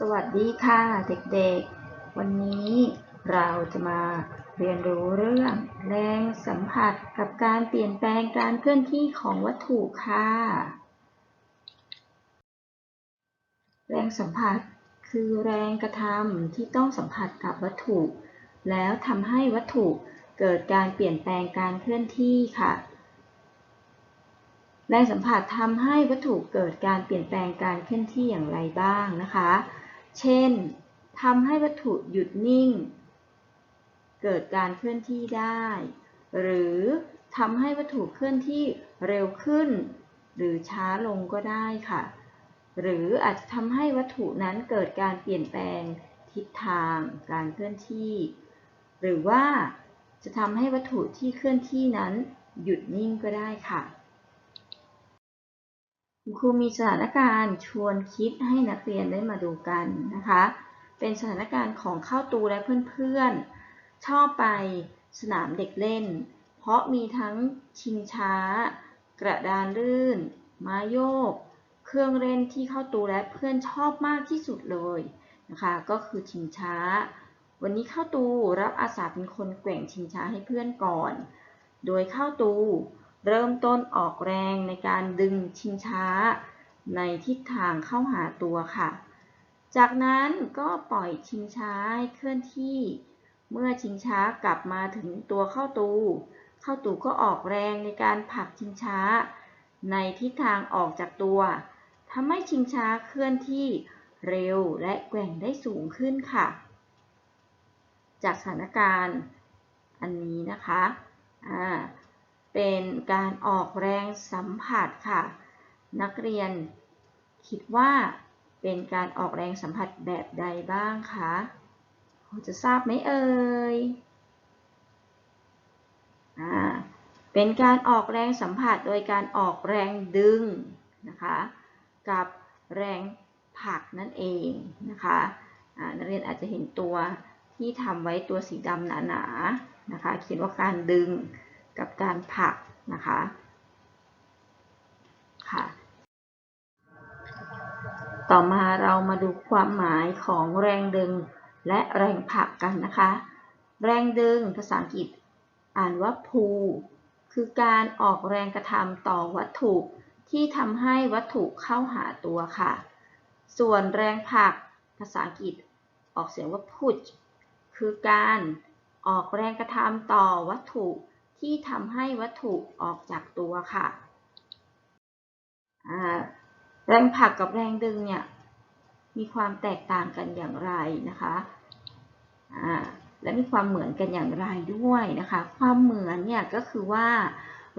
สวัสดีค่ะเด็กๆ วันนี้เราจะมาเรียนรู้เรื่องแรงสัมผัสกับการเปลี่ยนแปลงการเคลื่อนที่ของวัตถุค่ะ แรงสัมผัสคือแรงกระทำที่ต้องสัมผัสกับวัตถุ แล้วทำให้วัตถุเกิดการเปลี่ยนแปลงการเคลื่อนที่ค่ะแรงสัมผัสทำให้วัตถุเกิดการเปลี่ยนแปลงการเคลื่อนที่อย่างไรบ้างนะคะ เช่นทำให้วัตถุหยุดนิ่ง เกิดการเคลื่อนที่ได้ หรือทำให้วัตถุเคลื่อนที่เร็วขึ้น หรือช้าลงก็ได้ค่ะ หรืออาจจะทำให้วัตถุนั้นเกิดการเปลี่ยนแปลงทิศทางการเคลื่อนที่ หรือว่าจะทำให้วัตถุที่เคลื่อนที่นั้นหยุดนิ่งก็ได้ค่ะ คุณครูมีสถานการณ์ชวนคิดให้นักเรียนได้มาดูกันนะคะ เป็นสถานการณ์ของเข้าตูและเพื่อนๆ ชอบไปสนามเด็กเล่น เพราะมีทั้งชิงช้า กระดานลื่น ม้าโยก เครื่องเล่นที่เข้าตูและเพื่อนชอบมากที่สุดเลยนะคะ ก็คือชิงช้า วันนี้เข้าตูรับอาสาเป็นคนแกว่งชิงช้าให้เพื่อนก่อน โดยเข้าตู เริ่มต้นออกแรงในการดึงชิงช้า ในทิศทางเข้าหาตัวค่ะ จากนั้นก็ปล่อยชิงช้าให้เคลื่อนที่ เมื่อชิงช้ากลับมาถึงตัวเข้าตู เข้าตูก็ออกแรงในการผลักชิงช้า ในทิศทางออกจากตัวทำให้ชิงช้าเคลื่อนที่เร็วและแกว่งได้สูงขึ้นค่ะ จากสถานการณ์อันนี้นะคะ อ่า เป็นการออกแรงสัมผัสค่ะ นักเรียนคิดว่าเป็นการออกแรงสัมผัสแบบใดบ้างคะจะทราบไหมเอ่ยอเป็นการออกแรงสัมผัสโดยการออกแรงดึงนะคะกับแรงผลักนั่นเองนะคะะนักเรียนอาจจะเห็นตัวที่ทำไว้ตัวสีดำหนาๆนะคะเขียนว่าการดึง กับการผลักนะคะค่ะต่อมาเรามาดูความหมายของแรงดึงและแรงผลักกันนะคะ แรงดึงภาษาอังกฤษอ่านว่า pull คือการออกแรงกระทำต่อวัตถุที่ทำให้วัตถุเข้าหาตัวค่ะ ส่วนแรงผลักภาษาอังกฤษออกเสียงว่า push คือการออกแรงกระทำต่อวัตถุ ที่ทำให้วัตถุออกจากตัวค่ะ แรงผลักกับแรงดึงเนี่ยมีความแตกต่างกันอย่างไรนะคะและมีความเหมือนกันอย่างไรด้วยนะคะ ความเหมือนเนี่ยก็คือว่า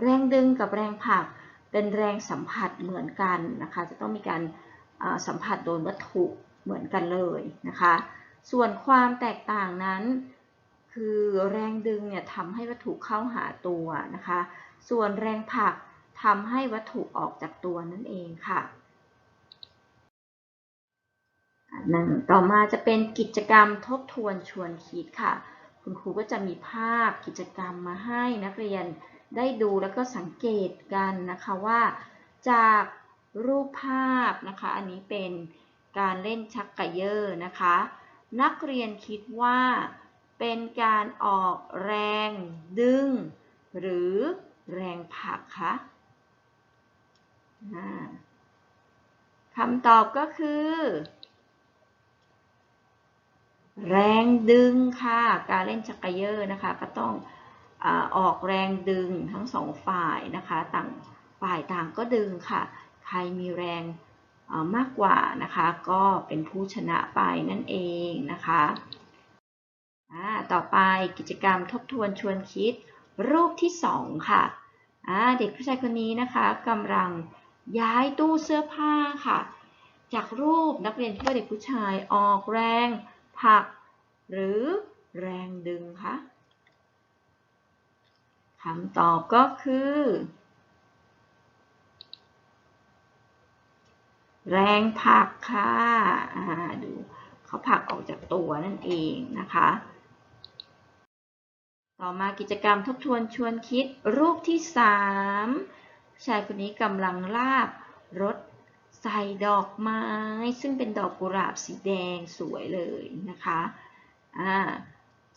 แรงดึงกับแรงผลักเป็นแรงสัมผัสเหมือนกันนะคะ จะต้องมีการสัมผัสโดนวัตถุเหมือนกันเลยนะคะ ส่วนความแตกต่างนั้น คือแรงดึงเนี่ยทำให้วัตถุเข้าหาตัวนะคะ ส่วนแรงผลักทำให้วัตถุออกจากตัวนั่นเองค่ะหนั่นต่อมาจะเป็นกิจกรรมทบทวนชวนคิดค่ะ คุณครูก็จะมีภาพกิจกรรมมาให้นักเรียนได้ดูแล้วก็สังเกตกันนะคะว่า จากรูปภาพนะคะ อันนี้เป็นการเล่นชักกระเยอร์นะคะ นักเรียนคิดว่า เป็นการออกแรงดึง หรือแรงผลักคะคำตอบก็คือ แรงดึงค่ะ การเล่นชักกระเยอร์นะคะ ก็ต้องออกแรงดึงทั้งสองฝ่ายนะคะ ต่างฝ่ายต่างก็ดึงค่ะ ใครมีแรงมากกว่านะคะ ก็เป็นผู้ชนะไปนั่นเองนะคะ ต่อไปกิจกรรมทบทวนชวนคิด รูปที่ 2 ค่ะ เด็กผู้ชายคนนี้นะคะกำลังย้ายตู้เสื้อผ้าค่ะ จากรูปนักเรียนที่ว่าเด็กผู้ชายออกแรงผลัก หรือแรงดึงคะคำตอบก็คือ แรงผลักค่ะ ดูเขาผลักออกจากตัวนั่นเองนะคะ ต่อมากิจกรรมทบทวนชวนคิดรูปที่ 3 ชายคนนี้กำลังลากรถใส่ดอกไม้ ซึ่งเป็นดอกกุหลาบสีแดงสวยเลยนะคะอ่า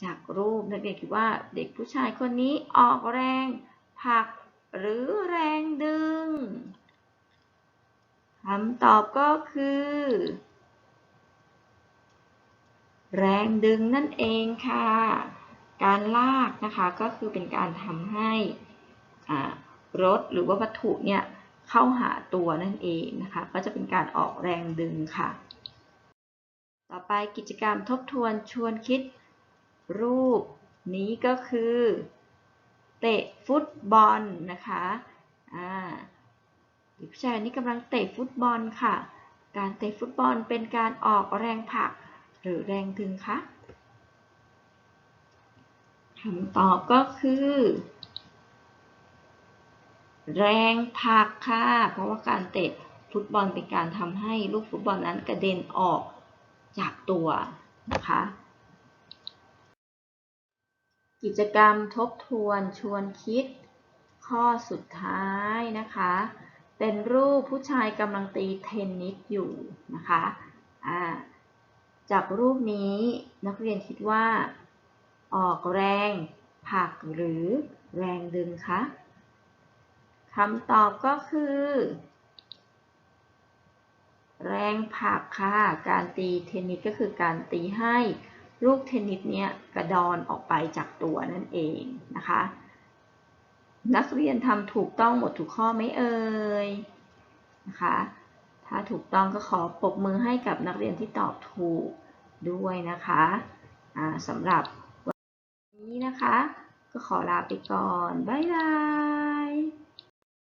จากรูปนักเรียนคิดว่าเด็กผู้ชายคนนี้ออกแรงผลักหรือแรงดึงคำตอบก็คือ แรงดึงนั่นเองค่ะ การลากนะคะก็คือเป็นการทำให้รถหรือว่าวัตถุเนี่ยเข้าหาตัวนั่นเองนะคะ ก็จะเป็นการออกแรงดึงค่ะ ต่อไปกิจกรรมทบทวนชวนคิดรูปนี้ก็คือ เตะฟุตบอลนะคะอ่าเด็กผู้ชายนี่กำลังเตะฟุตบอลค่ะ การเตะฟุตบอลเป็นการออกแรงผลักหรือแรงดึงคะ คำตอบก็คือ แรงผักค่ะ เพราะว่าการเตะฟุตบอลเป็นการทำให้ลูกฟุตบอลนั้นกระเด็นออกจากตัวนะคะ กิจกรรมทบทวนชวนคิด ข้อสุดท้ายนะคะ เป็นรูปผู้ชายกำลังตีเทนนิสอยู่นะคะ จากรูปนี้นักเรียนคิดว่า ออกแรงผลักหรือแรงดึงคะคำตอบก็คือ แรงผลักค่ะ การตีเทนนิสก็คือการตีให้ลูกเทนนิสเนี่ยกระดอนออกไปจากตัวนั่นเองนะคะ นักเรียนทำถูกต้องหมดทุกข้อไหมเอ่ยนะคะ ถ้าถูกต้องก็ขอปรบมือให้กับนักเรียนที่ตอบถูกด้วยนะคะะสำหรับ นี้นะคะ ก็ขอลาไปก่อน บ๊ายบาย